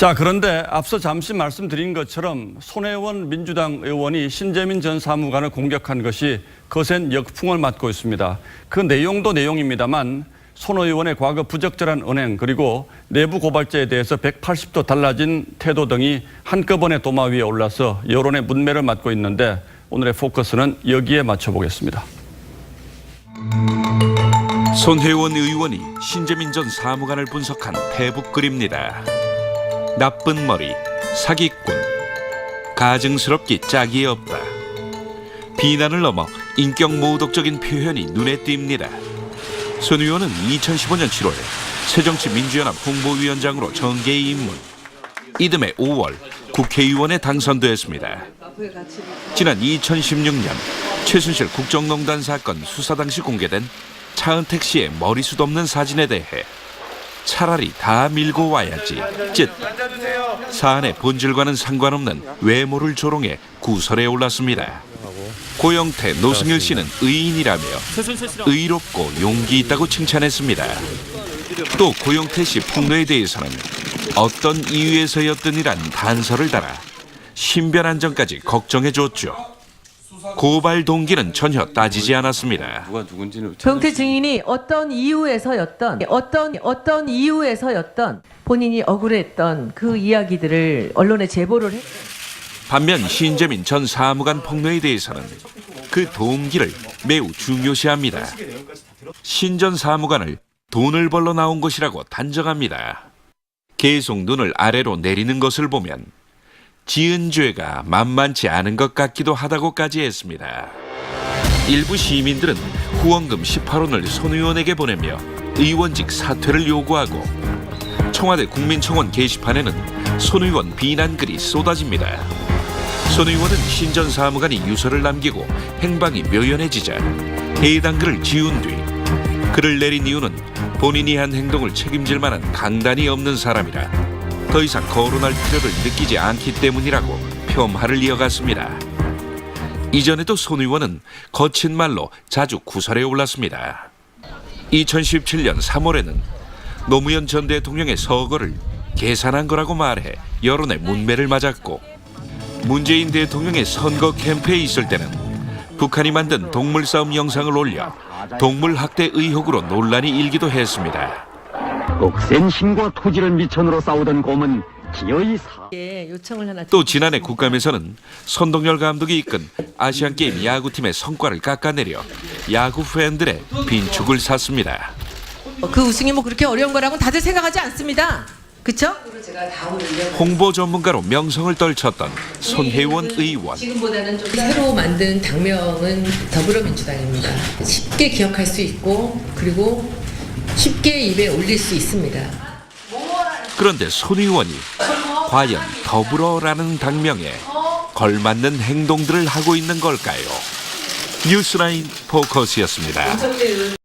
자, 그런데 앞서 잠시 말씀드린 것처럼 손혜원 민주당 의원이 신재민 전 사무관을 공격한 것이 거센 역풍을 맞고 있습니다. 그 내용도 내용입니다만 손 의원의 과거 부적절한 은행 그리고 내부 고발자에 대해서 180도 달라진 태도 등이 한꺼번에 도마 위에 올라서 여론의 문매를 맞고 있는데 오늘의 포커스는 여기에 맞춰보겠습니다. 손혜원 의원이 신재민 전 사무관을 분석한 페북 글입니다. 나쁜 머리, 사기꾼, 가증스럽기 짝이 없다. 비난을 넘어 인격 모독적인 표현이 눈에 띕니다. 손 의원은 2015년 7월 새정치민주연합 홍보위원장으로 정계 입문. 이듬해 5월 국회의원에 당선되었습니다. 지난 2016년 최순실 국정농단 사건 수사 당시 공개된 차은택 씨의 머리숱 없는 사진에 대해 차라리 다 밀고 와야지 쯧 사안의 본질과는 상관없는 외모를 조롱해 구설에 올랐습니다. 고영태, 노승일 씨는 의인이라며 의롭고 용기 있다고 칭찬했습니다. 또 고영태 씨 폭로에 대해서는 어떤 이유에서였든이란 단서를 달아 신변 안전까지 걱정해 줬죠. 고발 동기는 전혀 따지지 않았습니다. 누가 누군지는 병태 증인이 어떤 이유에서였던 어떤 어떤 이유에서였던 본인이 억울했던 그 이야기들을 언론에 제보를 했. 반면 신재민 전 사무관 폭로에 대해서는 그 동기를 매우 중요시합니다. 신 전 사무관을 돈을 벌러 나온 것이라고 단정합니다. 계속 눈을 아래로 내리는 것을 보면 지은 죄가 만만치 않은 것 같기도 하다고까지 했습니다. 일부 시민들은 후원금 18원을 손 의원에게 보내며 의원직 사퇴를 요구하고 청와대 국민청원 게시판에는 손 의원 비난 글이 쏟아집니다. 손 의원은 신전 사무관이 유서를 남기고 행방이 묘연해지자 해당 글을 지운 뒤 글을 내린 이유는 본인이 한 행동을 책임질 만한 강단이 없는 사람이라 더 이상 거론할 필요를 느끼지 않기 때문이라고 폄하를 이어갔습니다. 이전에도 손 의원은 거친 말로 자주 구설에 올랐습니다. 2017년 3월에는 노무현 전 대통령의 서거를 계산한 거라고 말해 여론의 문매를 맞았고 문재인 대통령의 선거 캠프에 있을 때는 북한이 만든 동물 싸움 영상을 올려 동물 학대 의혹으로 논란이 일기도 했습니다. 억센 힘과 토지를 미천으로 싸우던 곰은 기어이 사... 예, 요청을 하나. 또 지난해 국감에서는 선동열 감독이 이끈 아시안 게임 야구팀의 성과를 깎아내려 야구 팬들의 빈축을 샀습니다. 그 우승이 뭐 그렇게 어려운 거라고 다들 생각하지 않습니다. 그렇죠? 홍보 전문가로 명성을 떨쳤던 손혜원 의원. 지금보다는 좀 새로 만든 당명은 더불어민주당입니다. 쉽게 기억할 수 있고 그리고 쉽게 입에 올릴 수 있습니다. 그런데 손 의원이 과연 더불어라는 당명에 걸맞는 행동들을 하고 있는 걸까요? 뉴스라인 포커스였습니다.